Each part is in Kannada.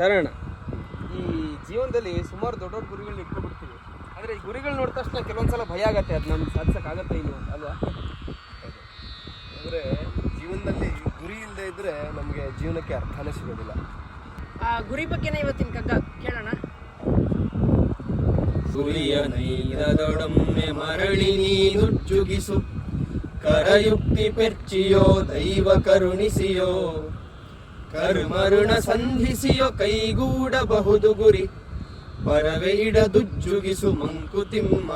ಶರಣ. ಈ ಜೀವನದಲ್ಲಿ ಸುಮಾರು ದೊಡ್ಡ ದೊಡ್ಡ ಗುರಿಗಳನ್ನ ಇಟ್ಕೊಂಡ್ಬಿಡ್ತೀವಿ ಆದರೆ ಈ ಗುರಿಗಳು ನೋಡಿದ ತಕ್ಷಣ ಕೆಲವೊಂದ್ಸಲ ಭಯ ಆಗತ್ತೆ. ಅದು ನಮ್ಗೆ ಸಾಧಿಸೋಕ್ಕಾಗತ್ತೆ ಇನ್ನು ಅಂತ ಅಲ್ವಾ? ಅಂದರೆ ಜೀವನದಲ್ಲಿ ಗುರಿ ಇಲ್ಲದೆ ಇದ್ದರೆ ನಮಗೆ ಜೀವನಕ್ಕೆ ಅರ್ಥನೇ ಸಿಗೋದಿಲ್ಲ. ಆ ಗುರಿ ಬಗ್ಗೆನೇ ಇವತ್ತಿನ ಕಗ್ಗ ಕೇಳೋಣ. ಗುರಿಯ ನೈದದೊಡೊಮ್ಮೆ ಮರಳಿ ನೀನುಜ್ಜುಗಿಸು. ಕರಯುಕ್ತಿ ಪೆರ್ಚಿಯೋ ದೈವ ಕರುಣಿಸಿಯೋ. ಕರ್ಮರುಣ ಸಂಧಿಸಿಯೋ ಕೈಗೂಡಬಹುದು ಗುರಿ. ಪರವೇ ಇಡದುಜ್ಜುಗಿಸು ಮಂಕುತಿಮ್ಮ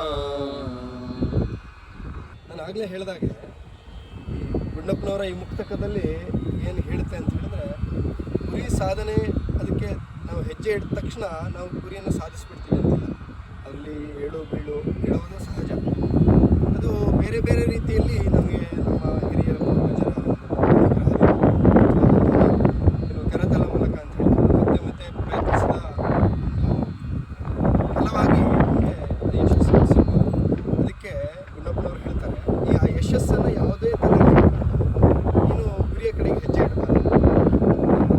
ನಾನು ಆಗ್ಲೇ ಹೇಳಿದಾಗೆ ಗುಂಡಪ್ಪನವರ ಈ ಮುಕ್ತಕದಲ್ಲಿ ಏನು ಹೇಳುತ್ತೆ ಅಂತ ಹೇಳಿದ್ರೆ, ಗುರಿ ಸಾಧನೆ ಅದಕ್ಕೆ ನಾವು ಹೆಜ್ಜೆ ಇಟ್ಟ ತಕ್ಷಣ ನಾವು ಗುರಿಯನ್ನು ಸಾಧಿಸ್ಬಿಡ್ತೀವಿ ಅಂತಿಲ್ಲ. ಅದರಲ್ಲಿ ಏಳು ಬೀಳು ಹೇಳುವುದು ಸಹಜ. ಅದು ಬೇರೆ ಬೇರೆ ರೀತಿಯಲ್ಲಿ ನಮಗೆ ನಮ್ಮ ಹಿರಿಯರ ಪೂರ್ವಜರ ಕೆಲವು ಕರತಲ ಮೂಲಕ ಅಂತ ಹೇಳಿ ಮತ್ತೆ ಮತ್ತೆ ಪ್ರಯತ್ನಿಸಿದ ಫಲವಾಗಿ ನಮಗೆ ಯಶಸ್ಸು ಸಿಗ್ಬೋದು ಅದಕ್ಕೆ ಗುಂಡಪ್ಪನವ್ರು ಹೇಳ್ತಾರೆ ಈ ಆ ಯಶಸ್ಸನ್ನು ಯಾವುದೇ ನೀನು ಗುರಿಯ ಕಡೆಗೆ ಹೆಜ್ಜೆ ಇಡಬಾರ್ದು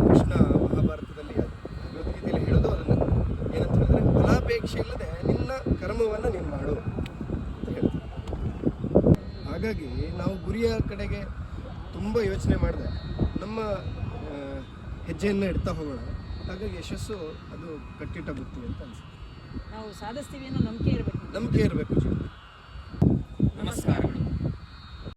ಕೃಷ್ಣ ಮಹಾಭಾರತದಲ್ಲಿ ಭಗವದ್ಗೀತೆಯಲ್ಲಿ ಹೇಳೋದು ಅದನ್ನು ಏನಂತ ಹೇಳಿದ್ರೆ ಫಲಾಪೇಕ್ಷೆ ಇಲ್ಲದೆ ನಿನ್ನ ಕರ್ಮವನ್ನು ನೀನು ಮಾಡು ಅಂತ ಹೇಳ್ತಾರೆ. ಹಾಗಾಗಿ ನಾವು ಗುರಿಯ ಕಡೆಗೆ ತುಂಬ ಯೋಚನೆ ಮಾಡಿದೆ. ನಮ್ಮ ಹೆಜ್ಜೆಯನ್ನು ಇಡ್ತಾ ಹೋಗೋಣ. ಹಾಗಾಗಿ ಯಶಸ್ಸು ಅದು ಕಟ್ಟಿಟ್ಟ ಬುತ್ತಿ ಅಂತ ಅನ್ಸುತ್ತೆ. ನಾವು ಸಾಧಿಸ್ತೀವಿ ಅನ್ನೋ ನಂಬಿಕೆ ಇರಬೇಕು. ನಂಬಿಕೆ ಇರಬೇಕು ನಮಸ್ಕಾರ.